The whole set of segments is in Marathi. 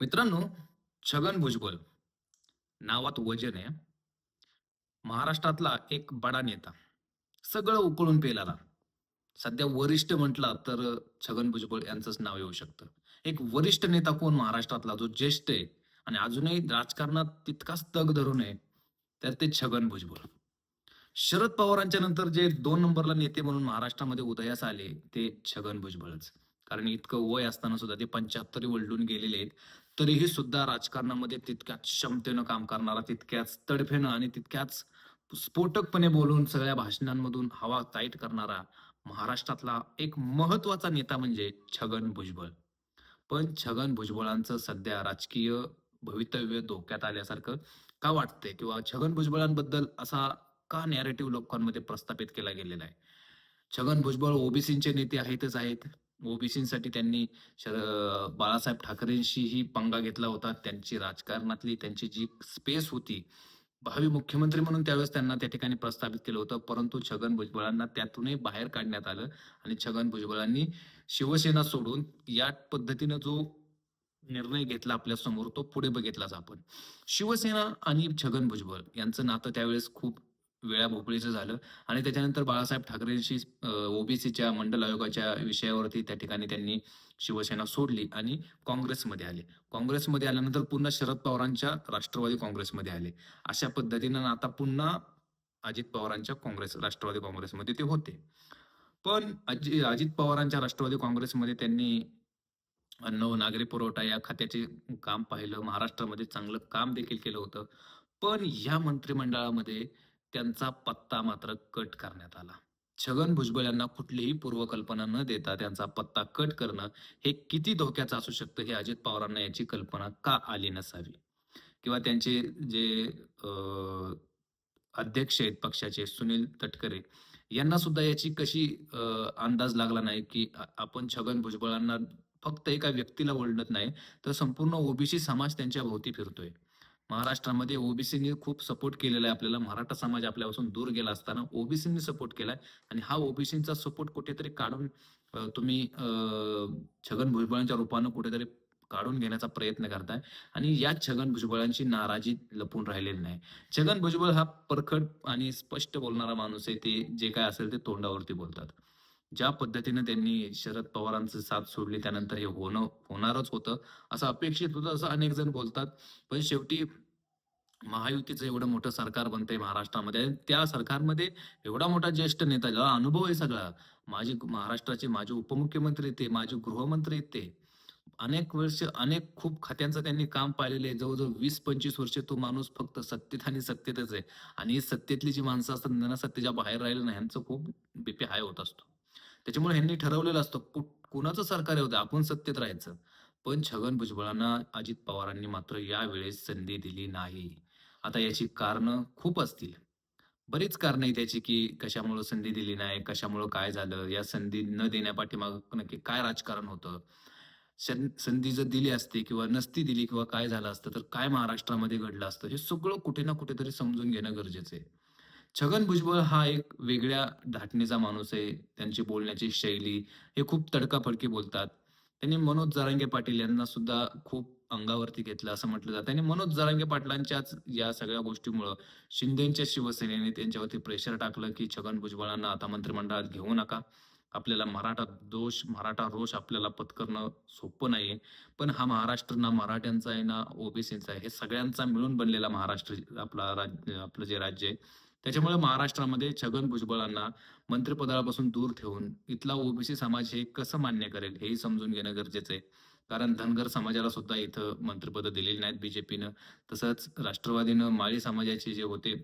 मित्रांनो छगन भुजबळ नावात वजन आहे. महाराष्ट्रातला एक बडा नेता. सगळं उकळून पेलाला. सध्या वरिष्ठ म्हटला तर छगन भुजबळ यांचंच नाव येऊ शकतं. एक वरिष्ठ नेता कोण महाराष्ट्रातला? जो ज्येष्ठ आहे. आणि अजूनही राजकारणात तितकाच तग धरून आहे तर ते छगन भुजबळ. शरद पवारांच्या नंतर जे दोन नंबरला नेते म्हणून महाराष्ट्रामध्ये उदयास आले ते छगन भुजबळच. कारण इतकं वय असताना सुद्धा ते पंच्याहत्तरी वलडून गेलेले आहेत. तरीही सुद्धा राजकारणामध्ये तितक्याच क्षमतेनं काम करणारा तितक्याच तडफेनं आणि तितक्याच स्फोटकपणे बोलून सगळ्या भाषणांमधून हवा ताईट करणारा महाराष्ट्रातला एक महत्त्वाचा नेता म्हणजे छगन भुजबळ. पण छगन भुजबळांचं सध्या राजकीय भवितव्य धोक्यात आल्यासारखं का वाटतंय? किंवा छगन भुजबळांबद्दल असा का नॅरेटिव्ह लोकांमध्ये प्रस्थापित केला गेलेला आहे? छगन भुजबळ ओबीसीचे नेते आहेतच आहेत. ओबीसीसाठी त्यांनी शर- बाळासाहेब ठाकरेंशीही पंगा घेतला होता. त्यांची राजकारणातली त्यांची जी स्पेस होती भावी मुख्यमंत्री म्हणून त्यावेळेस त्यांना त्या ठिकाणी प्रस्थापित केलं होतं. परंतु छगन भुजबळांना त्यातूनही बाहेर काढण्यात आलं आणि छगन भुजबळांनी शिवसेना सोडून या पद्धतीनं जो निर्णय घेतला आपल्यासमोर तो पुढे बघितलाच आपण. शिवसेना आणि छगन भुजबळ यांचं नातं त्यावेळेस खूप वेळा भोपळीचं झालं. आणि त्याच्यानंतर बाळासाहेब ठाकरेंशी ओबीसीच्या मंडल आयोगाच्या विषयावरती त्या ठिकाणी त्यांनी शिवसेना सोडली आणि काँग्रेसमध्ये आले. काँग्रेसमध्ये आल्यानंतर पुन्हा शरद पवारांच्या राष्ट्रवादी काँग्रेसमध्ये आले. अशा पद्धतीनं आता पुन्हा अजित पवारांच्या काँग्रेस राष्ट्रवादी काँग्रेसमध्ये ते होते. पण अजि अजित पवारांच्या राष्ट्रवादी काँग्रेसमध्ये त्यांनी अन्न नागरी पुरवठा या खात्याचे काम पाहिलं. महाराष्ट्रामध्ये चांगलं काम देखील केलं होतं. पण या मंत्रिमंडळामध्ये त्यांचा पत्ता मात्र कट करण्यात आला. छगन भुजबळ यांना कुठलीही पूर्वकल्पना न देता त्यांचा पत्ता कट करणं हे किती धोक्याचं असू शकतं हे अजित पवारांना याची कल्पना का आली नसावी? किंवा त्यांचे जे अध्यक्ष आहेत पक्षाचे सुनील तटकरे यांना सुद्धा याची कशी अंदाज लागला नाही की आपण छगन भुजबळांना फक्त एका व्यक्तीला ओळखत नाही तर संपूर्ण ओबीसी समाज त्यांच्या भोवती फिरतोय. महाराष्ट्रामध्ये ओबीसीनी खूप सपोर्ट केलेला आहे. आपल्याला मराठा समाज आपल्यापासून दूर गेला असताना ओबीसीनी सपोर्ट केलाय आणि हा ओबीसीचा सपोर्ट कुठेतरी काढून तुम्ही छगन भुजबळांच्या रूपानं कुठेतरी काढून घेण्याचा प्रयत्न करताय. आणि या छगन भुजबळांची नाराजी लपून राहिलेली नाही. छगन भुजबळ हा परखड आणि स्पष्ट बोलणारा माणूस आहे. ते जे काय असेल ते तोंडावरती बोलतात. ज्या पद्धतीने त्यांनी शरद पवारांचं साथ सोडली त्यानंतर हे होणं होणारच होतं. असं अपेक्षित होतं असं अनेक जण बोलतात. पण शेवटी महायुतीचं एवढं मोठं सरकार बनतंय महाराष्ट्रामध्ये त्या सरकारमध्ये एवढा मोठा ज्येष्ठ नेता ज्याला अनुभव आहे सगळा माझे महाराष्ट्राचे माझे उपमुख्यमंत्री ते माझे गृहमंत्री ते. अनेक वर्ष अनेक खूप खात्यांचं त्यांनी काम पाहिलेलं आहे. जवळजवळ वीस पंचवीस वर्ष तो माणूस फक्त सत्तेत आणि सत्तेतच आहे. आणि ही सत्तेतली जी माणसं असतात त्यांना सत्तेच्या बाहेर राहिलं नाही. यांचं खूप बीपी हाय होत असतो. त्याच्यामुळे ह्यांनी ठरवलेलं असतं कुणाचं सरकार होतं आपण सत्तेत राहायचं. पण छगन भुजबळांना अजित पवारांनी मात्र यावेळेस संधी दिली नाही. आता याची कारणं खूप असतील. बरीच कारणं आहे त्याची की कशामुळं संधी दिली नाही कशामुळं काय झालं या संधी न देण्यापाठीमाग नक्की काय राजकारण होतं? संधी जर दिली असती किंवा नसती दिली किंवा काय झालं असतं तर काय महाराष्ट्रामध्ये घडलं असतं? हे सगळं कुठे ना कुठेतरी समजून घेणं गरजेचं आहे. छगन भुजबळ हा एक वेगळ्या धाटणीचा माणूस आहे. त्यांची बोलण्याची शैली हे खूप तडकाफडकी बोलतात. त्यांनी मनोज जरांगे पाटील यांना सुद्धा खूप अंगावरती घेतलं असं म्हटलं जातं. आणि मनोज जरांगे पाटलांच्याच या सगळ्या गोष्टीमुळं शिंदेच्या शिवसेनेने त्यांच्यावरती प्रेशर टाकलं की छगन भुजबळांना आता मंत्रिमंडळात घेऊ नका. आपल्याला मराठा दोष मराठा रोष आपल्याला पत्करणं सोपं नाहीये. पण हा महाराष्ट्र ना मराठ्यांचा आहे ना ओबीसीचा आहे. हे सगळ्यांचा मिळून बनलेला महाराष्ट्र आपला राज्य आपलं जे राज्य आहे त्याच्यामुळे महाराष्ट्रामध्ये छगन भुजबळांना मंत्रिपदापासून दूर ठेवून इथला ओबीसी समाज हे कसं मान्य करेल हेही समजून घेणं गरजेचं आहे. कारण धनगर समाजाला सुद्धा इथं मंत्रिपद दिलेली नाहीत बीजेपीनं. तसंच राष्ट्रवादीनं माळी समाजाचे जे होते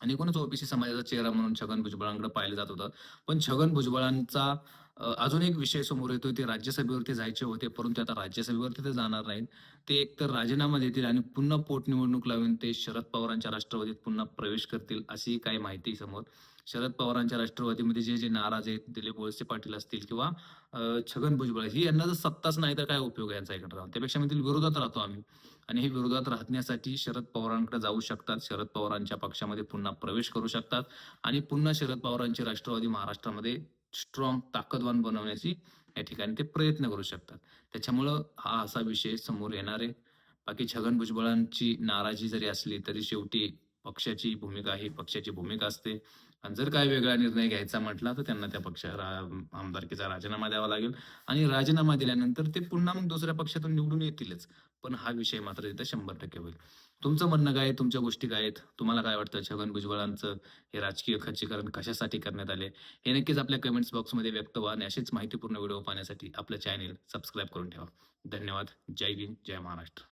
आणि कोणच ओबीसी समाजाचा चेहरा म्हणून छगन भुजबळांकडे पाहिलं जात होतं. पण छगन भुजबळांचा अजून एक विषय समोर येतो ते राज्यसभेवरती जायचे होते परंतु आता राज्यसभेवरती ते जाणार नाहीत. ते एकतर राजीनामा देतील आणि पुन्हा पोटनिवडणूक लावून ते शरद पवारांच्या राष्ट्रवादीत पुन्हा प्रवेश करतील अशी काही माहिती समोर. शरद पवारांच्या राष्ट्रवादीमध्ये जे जे नाराज आहेत दिलीप वळसे पाटील असतील किंवा छगन भुजबळ ही यांना जर सत्ताच नाही तर काय उपयोग आहे यांचा इकडे? राहून त्यापेक्षा मी विरोधात राहतो आम्ही. आणि हे विरोधात राहण्यासाठी शरद पवारांकडे जाऊ शकतात शरद पवारांच्या पक्षामध्ये पुन्हा प्रवेश करू शकतात आणि पुन्हा शरद पवारांची राष्ट्रवादी महाराष्ट्रामध्ये स्ट्रॉंग ताकदवान बनवण्याची या ठिकाणी ते प्रयत्न करू शकतात. त्याच्यामुळं हा असा विषय समोर येणार आहे. बाकी छगन भुजबळांची नाराजी जरी असली तरी शेवटी पक्षाची भूमिका ही पक्षाची भूमिका असते. आणि जर काय वेगळा निर्णय घ्यायचा म्हटला तर त्यांना त्या पक्षा आमदारकीचा राजीनामा द्यावा लागेल. आणि राजीनामा दिल्यानंतर ते पुन्हा मग दुसऱ्या पक्षातून निवडून येतीलच. पण हा विषय मात्र तिथं शंभर टक्के होईल. तुमचं म्हणणं काय तुमच्या गोष्टी काय आहेत? तुम्हाला काय वाटतं? छगन भुजबळांचं हे राजकीय खच्चीकरण कशासाठी करण्यात आले हे नक्कीच आपल्या कमेंट्स बॉक्समध्ये व्यक्त व्हा आणि असेच माहितीपूर्ण व्हिडिओ पाहण्यासाठी आपलं चॅनेल सबस्क्राईब करून ठेवा. धन्यवाद. जय हिंद. जय महाराष्ट्र.